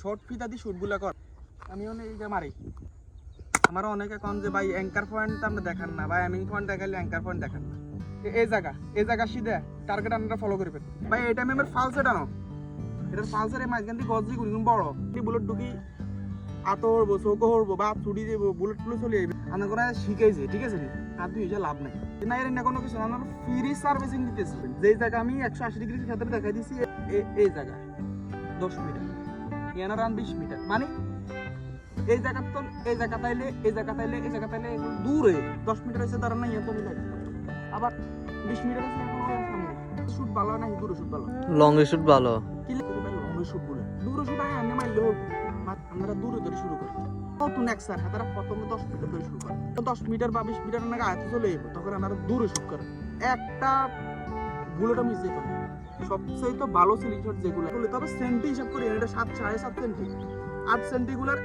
Short ফিতা দিয়ে শুটগুলা কর। আমি অনেক যে মারি। আমার অনেকে কন যে, ভাই অ্যাঙ্কার পয়েন্ট আমরা দেখান না। ভাই অ্যামিং পয়েন্ট দেখালে অ্যাঙ্কার পয়েন্ট দেখান না। এই জায়গা এই জায়গা সিধে টার্গেট আমরা ফলো করবেন ভাই এটা আমি আমার ফালস এটা নো এটার ফালসের মাঝখান দিয়ে গজি গুলি বড় বুলেট ঢুকি আত হরবো, চৌকো হরবো বা ছুটি দেবো বুলেট টুলে চলে যাবে আমার করে শিখাইছে, ঠিক আছে আর দুই হিসাবে লাভ নাই। না, এর না কোনো কিছু আমার ফ্রি সার্ভিসিং দিতেছি। যেই জায়গা আমি একশো আশি ডিগ্রির ক্ষেত্রে দেখাই দিছি এই জায়গা। দশ মিটার রান বিশ মিটার মানে এই জায়গা তো এই জায়গা তাইলে এই জায়গা তাইলে এই জায়গা তাইলে দূরে। দশ মিটার হয়েছে তারা এত মিটার। আবার বিশ মিটার সামনে শুট ভালো না দূরে শুট ভালো। লং শুট ভালো। কি লং শুট বলে। দূরে শুট আয় আমি মারলে আমরা দূরে ধরে শুরু করি। নতুন এক স্যার তারা প্রথমে দশ মিটার ধরে শুরু করে। দশ মিটার বা বিশ মিটার নাকি আয়তে চলে যাব তখন আমরা দূরে শুট করে। একটা বুলেটও মিস যেত না সবচেয়ে তো ভালো সিলিং শট যেগুলো তবে সেন্টি হিসাব করি এটা সাত সাড়ে সাত সেন্টি আট সেন্টিগুলার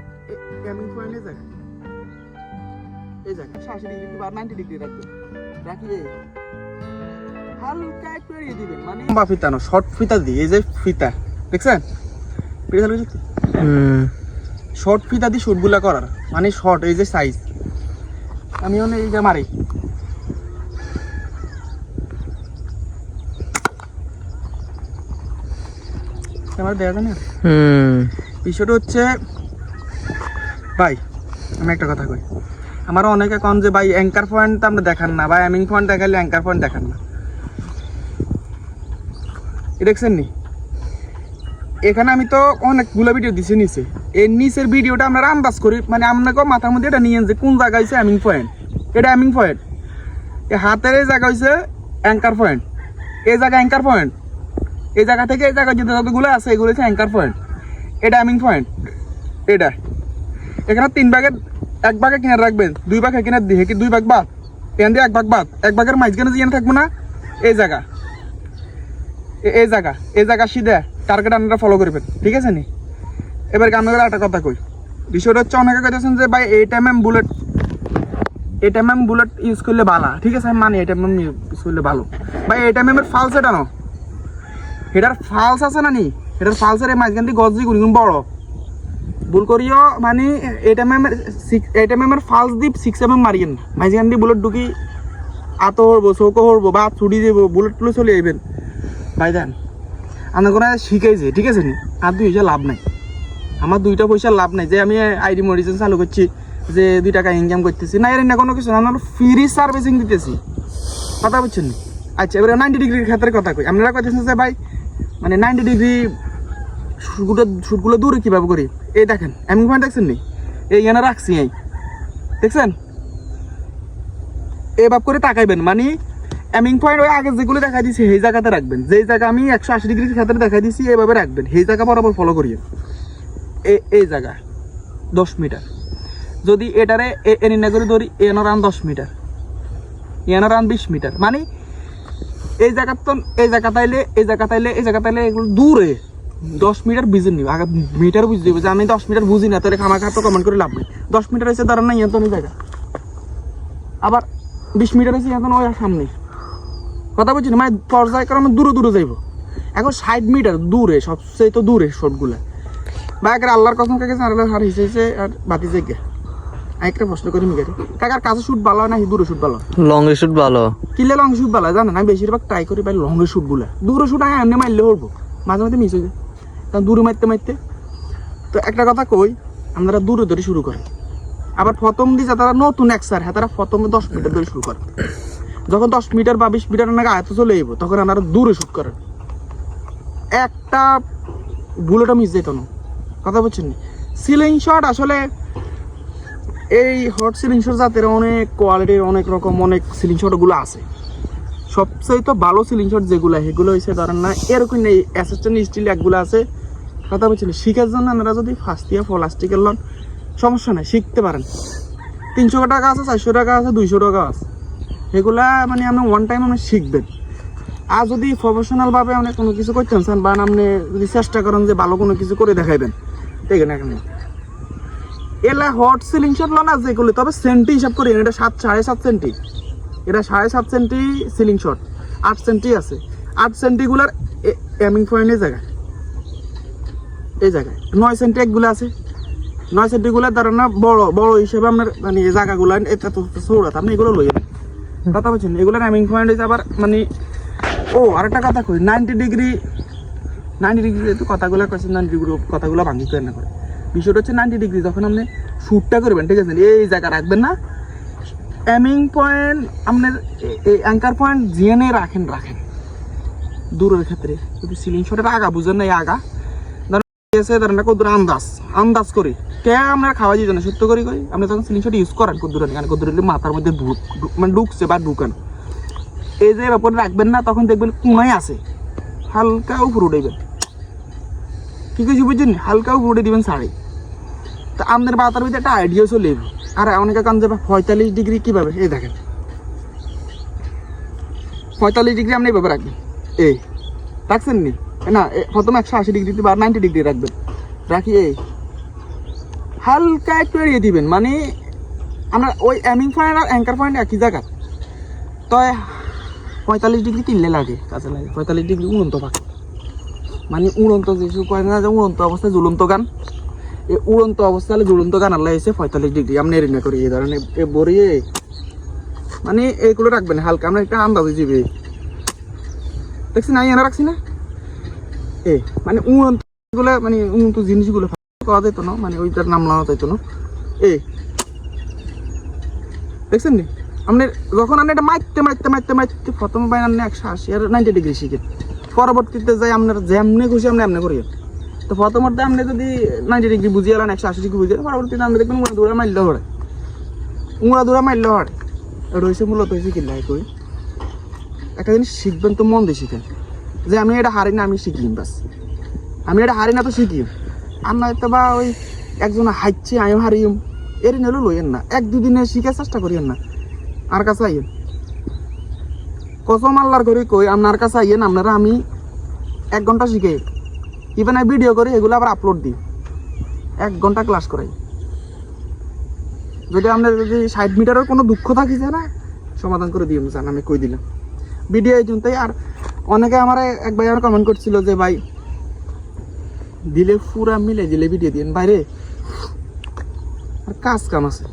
ক্যামিং পয়েন্টে জায়গা এই জায়গা আশি ডিগ্রি বা নাইনটি ডিগ্রি রাখবে। রাখি হালকা একটু এড়িয়ে দিবেন মানে লম্বা ফিতা না শর্ট ফিতা দিয়ে এই যে ফিতা দেখছেন? শর্ট ফিতা দিয়ে শুটগুলা করার মানে শর্ট এই যে সাইজ আমি অনেক এই যে মারি। আমার দেখা না? হুম। বিষয়টা হচ্ছে ভাই আমি একটা কথা কই। আমার অনেকে কন যে ভাই অ্যাঙ্কার পয়েন্ট আমরা দেখান না ভাই অ্যামিং পয়েন্ট দেখালে অ্যাঙ্কার পয়েন্ট দেখান না। দেখছেন নি? এখানে আমি তো অনেকগুলো ভিডিও দিছি নিচে। এই নিচের ভিডিওটা আমরা আন্দাজ করি মানে আপনাকে মাথার মধ্যে এটা নিয়ে যে কোন জায়গা হয়েছে অ্যামিং পয়েন্ট এটা অ্যামিং পয়েন্ট এই হাতের এই জায়গা হয়েছে অ্যাঙ্কার পয়েন্ট এই জায়গা অ্যাঙ্কার পয়েন্ট এই জায়গা থেকে এই জায়গা যে যতগুলো আছে, এগুলো হচ্ছে অ্যাঙ্কার পয়েন্ট এটা অ্যামিং পয়েন্ট এটা এখানে তিন ভাগের এক ভাগে কিনার রাখবেন। দুই ভাগে কিনার দিয়ে, কি দুই ভাগ বাদ? এখান দিয়ে এক ভাগ বাদ। এক ভাগের মাঝখানে যেখানে থাকব না, এই জায়গা। এই জায়গা। এই জায়গা সিধে টার্গেট আপনারা ফলো করবেন। ঠিক আছে নি? এবার আমি একটা কথা কই। বিষয়টা হচ্ছে অনেকে কইতেছেন যে, ভাই eight M M bullet eight M M bullet use করলে ভালো। ঠিক আছে, আমি মানি এইট এম এম ইউজ করলে ভালো। ভাই এইট এম এম এর ফালস এটার ফালস আছে না নি? এটার ফালসের এই মাঝখান দিয়ে গজ দিয়ে গুণগুণ বড়। ভুল করিও মানে এইট এম এম এর ফালস দিয়ে সিক্স এম এম মারিয়েন মাঝখান দিয়ে বুলেট ঢুকি, আত হরবো, চৌকো হরবো, বা ছুটি দেবো বুলেট টুলে চলে যাবেন ভাই দেন, আমার কোনো শিখাইছে, ঠিক আছে নি? আর দুই পয়সা লাভ নাই। আমার দুইটা পয়সা লাভ নাই, যে আমি আইডি মডিশন চালু করছি, যে দুই টাকা ইনকাম করতেছি, না এর না কোনো কিছু আমার ফ্রি সার্ভিসিং দিতেছি। কথা বুঝছেন আচ্ছা এবারে নাইনটি ডিগ্রির ক্ষেত্রে কথা কই। আপনারা কইতেছেন যে ভাই মানে নাইনটি ডিগ্রি শুটগুলো শুটগুলো দূরে কীভাবে করি? এই দেখেন, এমন পয়েন্ট দেখছেন নি? এই এখানে রাখছি এই। দেখছেন? এভাবে করে তাকাইবেন মানে এমিং পয়েন্ট ওই আগে যেগুলো দেখা দিছি, সেই জায়গাতে রাখবেন। যেই জায়গা আমি একশো আশি ডিগ্রির ক্ষেত্রে দেখা দিছি, এইভাবে রাখবেন। সেই জায়গা বরাবর ফলো করিয়ে। এই এই জায়গা, দশ মিটার যদি এটারে এনে না করে, ধরি এন রান দশ মিটার এন রান বিশ মিটার মানে এই জায়গা তো, এই জায়গা তাইলে, এই জায়গা তাইলে, এই জায়গা তাইলে এগুলো দূরে। দশ মিটার বুঝে নিব। আগে মিটার বুঝতে হবে যে আমি দশ মিটার বুঝি না তাহলে খামা খাতো কমেন্ট করে লাভ নেই। দশ মিটার এসে দাঁড়ান না ইয়ান্তন জায়গা। আবার বিশ মিটার এসে ইয়ান্তন ওই সামনে। কথা বলছি না মানে পর্যায়ক্রমে দূরে দূরে যাইব। এখন ষাট মিটার দূরে সবচেয়ে তো দূরে শর্টগুলা বা একের আল্লাহর কসম কাকে আর হিসেছে আর বাতি জেগে। একটা প্রশ্ন করি মিগারি কাকার কাছে শুট ভালো না দূরে শুট ভালো? লং শুট ভালো। কিলে লং শুট ভালো জানেন আমি বেশিরভাগ ট্রাই করি ভাই লং শুটগুলা। দূরে শুট আগে এমনি মারলে উঠবো মাঝে মাঝে মিস হয়ে যায়। দূরে মারতে মারতে। তো একটা কথা কই আমরা দূরে ধরে শুরু করি আবার প্রথম দিয়ে যারা নতুন এক স্যার হ্যাঁ তারা প্রথমে দশ মিটার ধরে শুরু করে। যখন দশ মিটার বা বিশ মিটার নাকি আয়ত চলে যাব তখন আমরা দূরে শুট করেন। একটা বুলেটও মিস যেত না। কথা বলছেন সিলিং শট আসলে এই হট সিলিং শট জাতের অনেক কোয়ালিটির অনেক রকম, অনেক সিলিং শটগুলো আছে। সবচেয়ে তো ভালো সিলিং শট যেগুলো, সেগুলো হয়েছে ধরেন না, এরকম নেই অ্যাসিস্ট্যান্ট স্টিল একগুলো আছে। কথা বলছেন শিখার জন্য আপনারা যদি ফার্স্ট ইয়ার ফলাস্টিকের লন সমস্যা নেই, শিখতে পারেন। তিনশো টাকা আছে, চারশো টাকা আছে, দুইশো টাকা আছে। সেগুলা মানে আপনি ওয়ান টাইম আপনি শিখবেন। আর যদি প্রফেশনালভাবে আপনি কোনো কিছু করতেন চান, বা আপনি যদি চেষ্টা করেন যে ভালো কোনো কিছু করে দেখাইবেন, দেখেন এখানে। এলা হট সিলিং শট না যেগুলো, তবে সেন্টি হিসাব করি, এটা সাত, সাড়ে সাত সেন্টি এটা সাড়ে সাত সেন্টি সিলিং শট আট সেন্টি আছে। আট সেন্টিগুলার এমিং পয়েন্টের জায়গা এই জায়গায়। নয় সেন্টি একগুলো আছে। নয় সেন্টিগুলো ধরেন না বড় বড় হিসেবে আপনার মানে এই জায়গাগুলো, এটা তো সৌরাত আপনি এগুলো লই কথা বলছেন এগুলো রামিং পয়েন্ট হয়েছে আবার মানে ও, আরেকটা কথা কই নাইনটি ডিগ্রি নাইনটি ডিগ্রি তো কথাগুলো কয়েছেন নাইনটি ডিগ্রি কথাগুলো ভাঙি করে না করে বিষয়টা হচ্ছে নাইনটি ডিগ্রি যখন আপনি শ্যুটটা করবেন, ঠিক আছে? এই জায়গা রাখবেন না। অ্যামিং পয়েন্ট আপনার এই অ্যাঙ্কার পয়েন্ট জিএনএ রাখেন রাখেন। দূরের ক্ষেত্রে। যদি সিলিং শটের আগা বুঝেন না আগা। এসে ধরেন কদ্দুর আন্দাজ। আন্দাজ করি। কে আমরা খাওয়া যেত না সত্য করি করি। আপনি তখন সিলিং শট ইউজ করেন কদ্দুর কারণ কদ্দুর মাথার মধ্যে মানে ঢুকছে বা ঢুকান এই যে ওপরে রাখবেন না, তখন দেখবেন কোনায় আছে। হালকা উপরে উঠাইবেন। কি কিছু বুঝছেন? হালকা উপরে উঠে দিবেন শাড়ি। তা আমাদের বাতার ভিতরে একটা আইডিয়া চলে এলো। আর অনেকে কান যাবে পঁয়তাল্লিশ ডিগ্রি কীভাবে? এই দেখেন। পঁয়তাল্লিশ ডিগ্রি আপনি এইভাবে রাখবেন। এই, রাখছেন নি? না প্রথমে একশো আশি ডিগ্রি বা নাইনটি ডিগ্রি রাখবেন। রাখি, এই। হালকা একটু এড়িয়ে দিবেন মানে আমরা ওই অ্যামিং পয়েন্ট আর অ্যাঙ্কার পয়েন্ট একই জায়গা। তো পঁয়তাল্লিশ ডিগ্রি কিনলে লাগে কাছে লাগে। পঁয়তাল্লিশ ডিগ্রি উড়ন্ত পাখি। মানে উড়ন্ত যেসব কয় না যে উড়ন্ত অবস্থায় ঝুলন্ত গান। এই উড়ন্ত অবস্থায় ঝুলন্ত গান আল্লাহ এসে পঁয়তাল্লিশ ডিগ্রি আপনি এরিনা করি এই ধরনের, এ মানে এইগুলো রাখবেন হালকা, আমরা একটা আন্দাজ যাবে দেখছি নাই, এনে রাখছি না? এ মানে উড়ন্ত মানে উড়ন্ত জিনিসগুলো পাওয়া যেত না মানে ওইটার নাম নেওয়া যাইতো না। এ, দেখছেন নি? আপনি যখন আপনি এটা মারতে মারতে মারতে মারতে প্রথম পাই আপনি একশো আশি আর নাইনটি ডিগ্রি শিখেন। পরবর্তীতে যাই আপনার যেমনি খুশি আপনি এমনি করিয়েন। তো প্রথমত আপনি যদি নাইনটি ডিগ্রি বুঝিয়ে এলেন একশো আশি ডিগ্রি বুঝিয়ে পরবর্তীতে আপনি দেখবেন উড়া দূরে মারলে হরে উড়া দূরে মারলে হরে এটা হয়েছে মূলত হয়েছে কি লাই কই? একটা জিনিস শিখবেন তো মন দিয়ে শিখেন। যে আমি এটা হারি না, আমি শিখলিম বাস আমি এটা হারি না তো শিখি। আর না তো বা ওই একজন হাইচ্ছে আমিও হারিম। এর নেলো লইয়েন না। এক দুদিনে শিখার চেষ্টা করিয়েন না। আর কাছে আইয়েন। কসম আল্লাহর করে কই, আপনার কাছে আইয়েন, আপনারা আমি এক ঘণ্টা শিখে ইভেন আমি ভিডিও করি, এগুলো আবার আপলোড দিই। এক ঘণ্টা ক্লাস করাই। যদি আপনার যদি ষাট মিটারের কোনো দুঃখ থাকিছে না, সমাধান করে দিয়ে জান, আমি কই দিলাম। ভিডিও এই জন্যই, আর অনেকে আমার এক ভাই আমার কমেন্ট করছিল যে, ভাই, দিলে পুরা মিলে দিলে ভিডিও দিন বাইরে আর কাজ কাম আছে।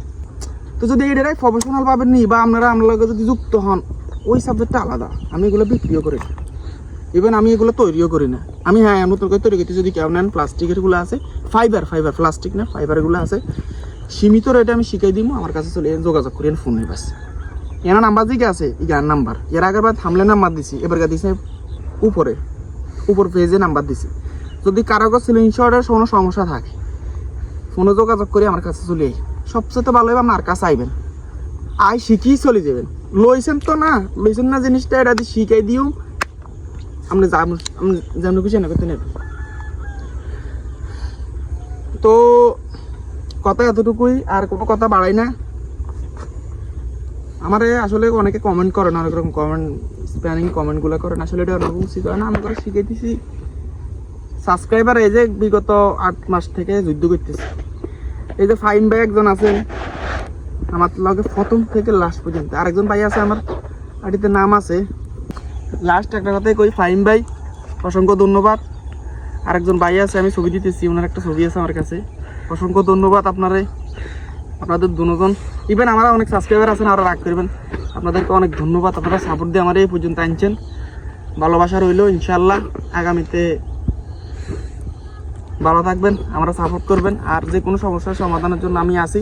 তো যদি এটাই প্রফেশনাল ভাবে নি বা আপনারা আমার লগে যদি যুক্ত হন, ওই সাবজেক্টটা আলাদা। আমি এগুলো বিক্রিও করি ইভেন আমি এগুলো তৈরিও করি না। আমি হ্যাঁ নতুন করে তৈরি করতে যদি কেউ নেন প্লাস্টিকেরগুলো আছে। ফাইবার ফাইবার প্লাস্টিক না ফাইবারগুলো আছে। সীমিত রেটে আমি শিখাই দিব আমার কাছে চলে যোগাযোগ করেন ফোনে বাস। এর নাম্বার দিকে আছে, ইয়ার নাম্বার এর আগের বার থামলে নাম্বার দিছি, এবার গা দিছে উপরে। উপর পেজে নাম্বার দিছি। যদি কারও কাছে স্ক্রিনশটের কোনো সমস্যা থাকে ফোনে যোগাযোগ করে আমার কাছে চলে আই সবচেয়ে ভালো হবে আপনার কাছে আইবেন। আই শিখিয়ে চলে যাবেন। লইছেন তো না, লইছেন না জিনিসটা, এটা শিখাই দিও। যাম আপনি যেমন কিছু না করতে নেবেন তো কথা এতটুকুই, আর কোনো কথা বাড়াই না। আমারে আসলে অনেকে কমেন্ট করে না, অনেক রকম কমেন্ট স্প্যানিং কমেন্টগুলো করেন আসলে এটা উচিত হয় না, আমি করে শিখে দিছি সাবস্ক্রাইবার এই যে বিগত আট মাস থেকে যুদ্ধ করতেছে। এই যে ফাইন ভাই একজন আছে আমার লগে প্রথম থেকে লাস্ট পর্যন্ত। আরেকজন ভাই আছে আমার, আটিতে নাম আছে। লাস্ট একটা কথাই কই ফাইন ভাই, অসংখ্য ধন্যবাদ। আরেকজন ভাই আছে, আমি ছবি দিতেছি ওনার একটা ছবি আছে আমার কাছে। অসংখ্য ধন্যবাদ আপনারে, আপনাদের দুজন। ইভেন আমার অনেক সাবস্ক্রাইবার আছেন আরও রাগ করবেন। আপনাদেরকে অনেক ধন্যবাদ, আপনারা সাপোর্ট দিয়ে আমার এই পর্যন্ত আনছেন। ভালোবাসা রইল ইনশাল্লাহ আগামীতে ভালো থাকবেন, আমরা সাপোর্ট করবেন। আর যে কোনো সমস্যার সমাধানের জন্য আমি আছি